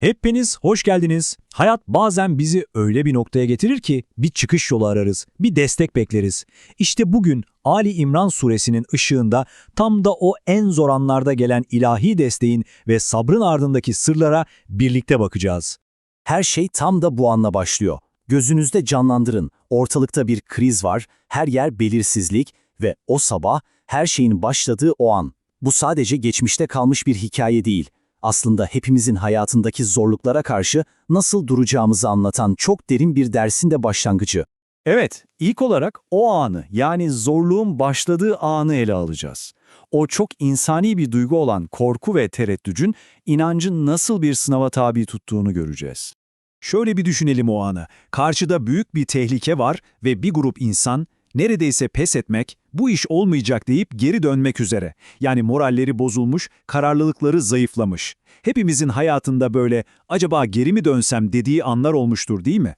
Hepiniz hoş geldiniz. Hayat bazen bizi öyle bir noktaya getirir ki bir çıkış yolu ararız, bir destek bekleriz. İşte bugün Ali İmran suresinin ışığında tam da o en zor anlarda gelen ilahi desteğin ve sabrın ardındaki sırlara birlikte bakacağız. Her şey tam da bu anla başlıyor. Gözünüzde canlandırın. Ortalıkta bir kriz var, her yer belirsizlik ve o sabah her şeyin başladığı o an. Bu sadece geçmişte kalmış bir hikaye değil. Aslında hepimizin hayatındaki zorluklara karşı nasıl duracağımızı anlatan çok derin bir dersin de başlangıcı. Evet, ilk olarak o anı yani zorluğun başladığı anı ele alacağız. O çok insani bir duygu olan korku ve tereddücün inancın nasıl bir sınava tabi tuttuğunu göreceğiz. Şöyle bir düşünelim o anı. Karşıda büyük bir tehlike var ve bir grup insan neredeyse pes etmek, bu iş olmayacak deyip geri dönmek üzere. Yani moralleri bozulmuş, kararlılıkları zayıflamış. Hepimizin hayatında böyle acaba geri mi dönsem dediği anlar olmuştur değil mi?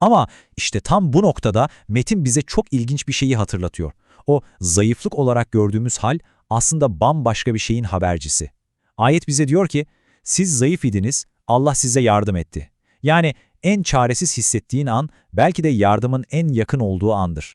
Ama işte tam bu noktada Metin bize çok ilginç bir şeyi hatırlatıyor. O zayıflık olarak gördüğümüz hal aslında bambaşka bir şeyin habercisi. Ayet bize diyor ki, siz zayıf idiniz, Allah size yardım etti. Yani en çaresiz hissettiğin an belki de yardımın en yakın olduğu andır.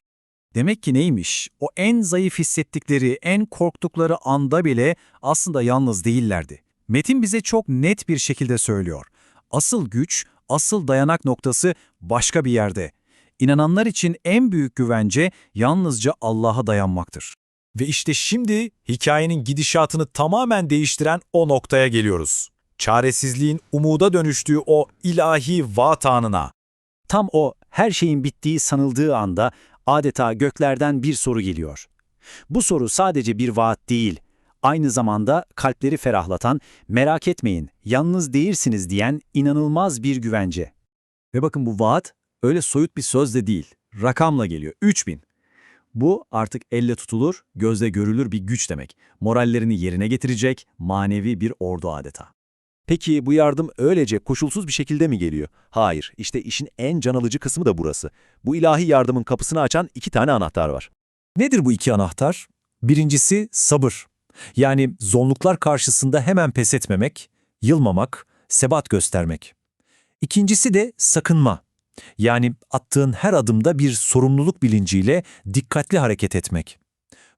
Demek ki neymiş? O en zayıf hissettikleri, en korktukları anda bile aslında yalnız değillerdi. Metin bize çok net bir şekilde söylüyor. Asıl güç, asıl dayanak noktası başka bir yerde. İnananlar için en büyük güvence yalnızca Allah'a dayanmaktır. Ve işte şimdi hikayenin gidişatını tamamen değiştiren o noktaya geliyoruz. Çaresizliğin umuda dönüştüğü o ilahi vaat anına. Tam o her şeyin bittiği sanıldığı anda adeta göklerden bir soru geliyor. Bu soru sadece bir vaat değil, aynı zamanda kalpleri ferahlatan, merak etmeyin, yalnız değilsiniz diyen inanılmaz bir güvence. Ve bakın bu vaat öyle soyut bir sözle değil, rakamla geliyor. 3000. Bu artık elle tutulur, gözle görülür bir güç demek. Morallerini yerine getirecek, manevi bir ordu adeta. Peki bu yardım öylece koşulsuz bir şekilde mi geliyor? Hayır, işte işin en can alıcı kısmı da burası. Bu ilahi yardımın kapısını açan iki tane anahtar var. Nedir bu iki anahtar? Birincisi sabır. Yani zorluklar karşısında hemen pes etmemek, yılmamak, sebat göstermek. İkincisi de sakınma. Yani attığın her adımda bir sorumluluk bilinciyle dikkatli hareket etmek.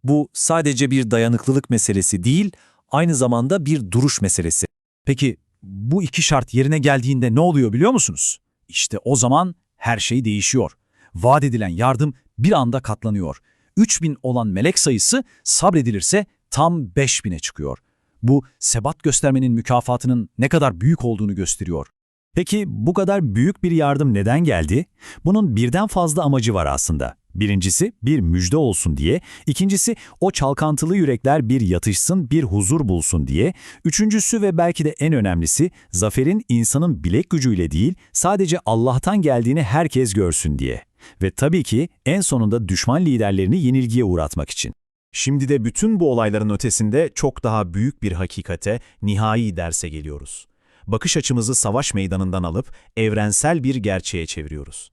Bu sadece bir dayanıklılık meselesi değil, aynı zamanda bir duruş meselesi. Peki bu iki şart yerine geldiğinde ne oluyor biliyor musunuz? İşte o zaman her şey değişiyor. Vaat edilen yardım bir anda katlanıyor. 3000 olan melek sayısı sabredilirse tam 5000'e çıkıyor. Bu sebat göstermenin mükafatının ne kadar büyük olduğunu gösteriyor. Peki bu kadar büyük bir yardım neden geldi? Bunun birden fazla amacı var aslında. Birincisi bir müjde olsun diye, ikincisi o çalkantılı yürekler bir yatışsın, bir huzur bulsun diye, üçüncüsü ve belki de en önemlisi zaferin insanın bilek gücüyle değil sadece Allah'tan geldiğini herkes görsün diye. Ve tabii ki en sonunda düşman liderlerini yenilgiye uğratmak için. Şimdi de bütün bu olayların ötesinde çok daha büyük bir hakikate, nihai derse geliyoruz. Bakış açımızı savaş meydanından alıp evrensel bir gerçeğe çeviriyoruz.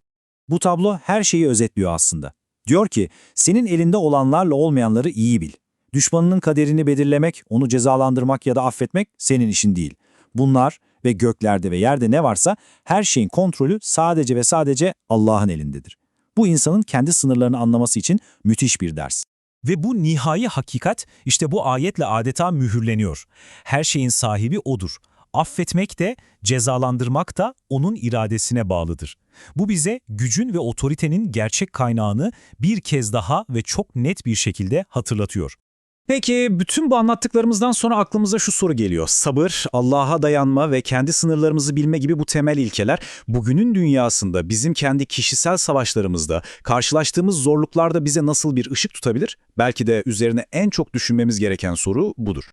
Bu tablo her şeyi özetliyor aslında. Diyor ki, senin elinde olanlarla olmayanları iyi bil. Düşmanının kaderini belirlemek, onu cezalandırmak ya da affetmek senin işin değil. Bunlar ve göklerde ve yerde ne varsa her şeyin kontrolü sadece ve sadece Allah'ın elindedir. Bu insanın kendi sınırlarını anlaması için müthiş bir ders. Ve bu nihai hakikat işte bu ayetle adeta mühürleniyor. Her şeyin sahibi O'dur. Affetmek de, cezalandırmak da O'nun iradesine bağlıdır. Bu bize gücün ve otoritenin gerçek kaynağını bir kez daha ve çok net bir şekilde hatırlatıyor. Peki bütün bu anlattıklarımızdan sonra aklımıza şu soru geliyor. Sabır, Allah'a dayanma ve kendi sınırlarımızı bilme gibi bu temel ilkeler bugünün dünyasında bizim kendi kişisel savaşlarımızda, karşılaştığımız zorluklarda bize nasıl bir ışık tutabilir? Belki de üzerine en çok düşünmemiz gereken soru budur.